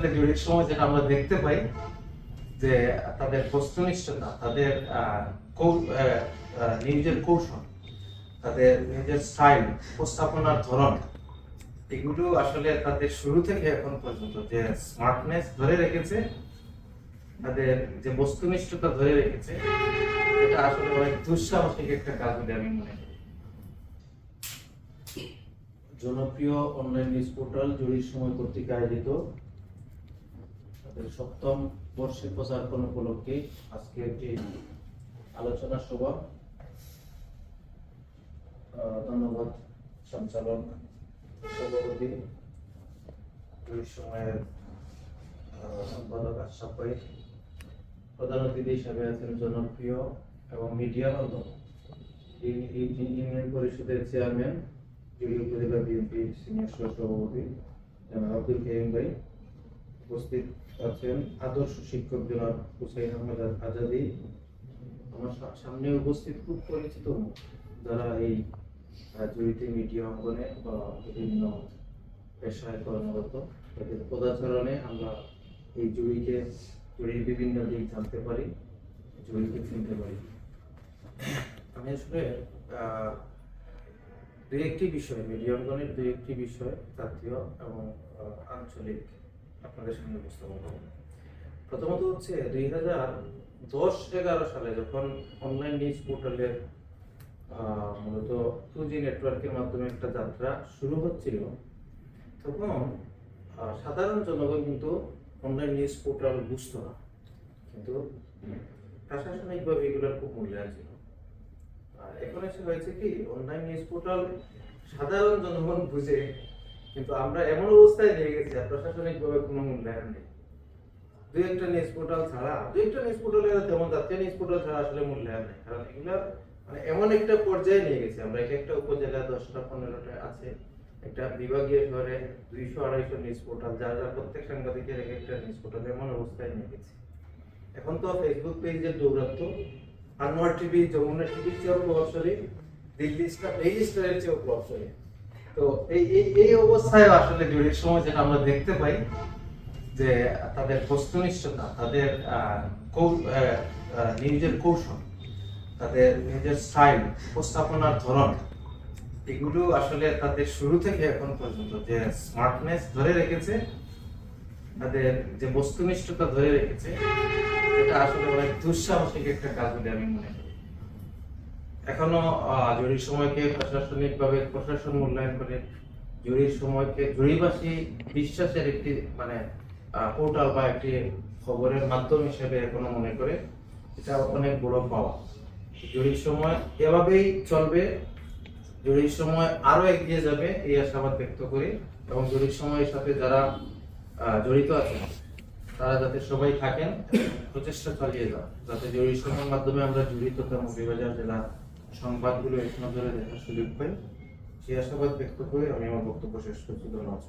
আসলে জুরির সময় যেটা আমরা দেখতে পাই যে তাদের বস্তুনিষ্ঠতা, তাদের নিজের কৌশল, তাদের নিজের স্টাইল, উপস্থাপনার ধরন, এগুলো আসলে তাদের শুরু থেকে এখন পর্যন্ত যে স্মার্টনেস ধরে রেখেছে, তাদের যে বস্তুনিষ্ঠতা ধরে রেখেছে, এটা আসলে অনেক দুঃসাহসিক একটা কাজ বলে আমি মনে করি। জনপ্রিয় অনলাইন নিউজ পোর্টাল জুরির সময় কর্তৃক আয়োজিত তাদের সপ্তম বর্ষে প্রচারপণ উপলক্ষে আজকে একটি আলোচনা সভা ধন্যবাদ সঞ্চালক সভাপতি। ওই সময়ের সম্পাদক আশরাফ ভাই, প্রধান অতিথি হিসাবে আছেন জনপ্রিয় এবং মিডিয়া মাধ্যম। ইউ- ইউ- ইউনিয়ন পরিষদের চেয়ারম্যান বিএনপির সিনিয়র সহসভাপতি আব্দুল করিম ভাই। উপস্থিত আছেন আদর্শ শিক্ষক জনাব হুসাইন আহমদ আজাদি। আমার সামনে উপস্থিত খুব পরিচিত যারা এই জড়িত মিডিয়া অঙ্গনে বা বিভিন্ন পেশায় কর্মরত, তাদের পদাচরণে আমরা এই জুড়িকে, জুড়ির বিভিন্ন দিক জানতে পারি, জুড়িকে চিনতে পারি। আমি আসলে দু একটি বিষয়, মিডিয়া অঙ্গনের দু একটি বিষয়, জাতীয় এবং আঞ্চলিক। আপনাদের সামনে উপস্থাপন করব। প্রথমত হচ্ছে দুই হাজার দশ এগারো সালে যখন অনলাইন নিউজ পোর্টালের মূলত টু জি নেটওয়ার্কের মাধ্যমে একটা যাত্রা শুরু হচ্ছিল, তখন সাধারণ জনগণ কিন্তু অনলাইন নিউজ পোর্টাল বুঝতো না। কিন্তু প্রশাসনিকভাবে এগুলোর খুব মূল্যায়ন ছিল। এখন এসে হয়েছে কি অনলাইন নিউজ পোর্টাল সাধারণ জনগণ বুঝে কিন্তু আমরা এমন অবস্থায় নিয়ে গেছি প্রশাসনিকভাবে কোনো মূল্যায়ন নেই। দুই একটা নিউজ পোর্টাল ছাড়া, দুই একটা নিউজ পোর্টালের তেমন জাতীয় নিউজ পোর্টাল ছাড়া আসলে মূল্যায়ন নেই। কারণ এগুলো মানে এমন একটা পর্যায়ে নিয়ে গেছি আমরা। এক একটা উপজেলা দশটা, পনেরোটা আছে। একটা বিভাগীয় শহরে দুইশো, আড়াইশো নিউজ পোর্টাল যা যা প্রত্যেক সাংবাদিকের এক একটা নিউজ পোর্টাল এমন অবস্থায় নিয়ে গেছি। এখন তো ফেসবুক পেজের দৌরাত্ম আনোয়ার টিভি, যমুনা টিভির চেয়েও প্রভাবশালী। দিল্লি স্টার, এই স্টারের চেয়েও প্রভাবশালী। তো এই এই এই অবস্থায় আসলে সময় যেটা আমরা দেখতে পাই যে তাদের বস্তুনিষ্ঠতা, তাদের নিজের কৌশল, তাদের নিজের স্টাইল, উপস্থাপনার ধরন, এগুলো আসলে তাদের শুরু থেকে এখন পর্যন্ত যে স্মার্টনেস ধরে রেখেছে, তাদের যে বস্তুনিষ্ঠতা ধরে রেখেছে, এটা আসলে অনেক দুঃসাহসিক একটা কাজ বলে আমি মনে করি। এখনও জরুরি সময়কে প্রশাসনিকভাবে, প্রশাসন মূল্যায়ন করে জরুরি সময়কে, জরুরিবাসী বিশ্বাসের একটি মানে পোর্টাল বা একটি খবরের মাধ্যম হিসেবে এখনও মনে করে এটা অনেক বড় পাওয়া। জরুরি সময় এভাবেই চলবে, জরুরি সময় আরও এগিয়ে যাবে এই আশাবাদ ব্যক্ত করি এবং জরুরি সময়ের সাথে যারা জড়িত আছেন, তারা যাতে সবাই থাকেন, প্রচেষ্টা চালিয়ে যান। যাতে জরুরি সময়ের মাধ্যমে আমরা জড়িততম বিভাজন জেলা সংবাদগুলো এক নজরে দেখার সুযোগ পাই সেই আশাবাদ ব্যক্ত করে আমি আমার বক্তব্য শেষ করছি ধন্যবাদ।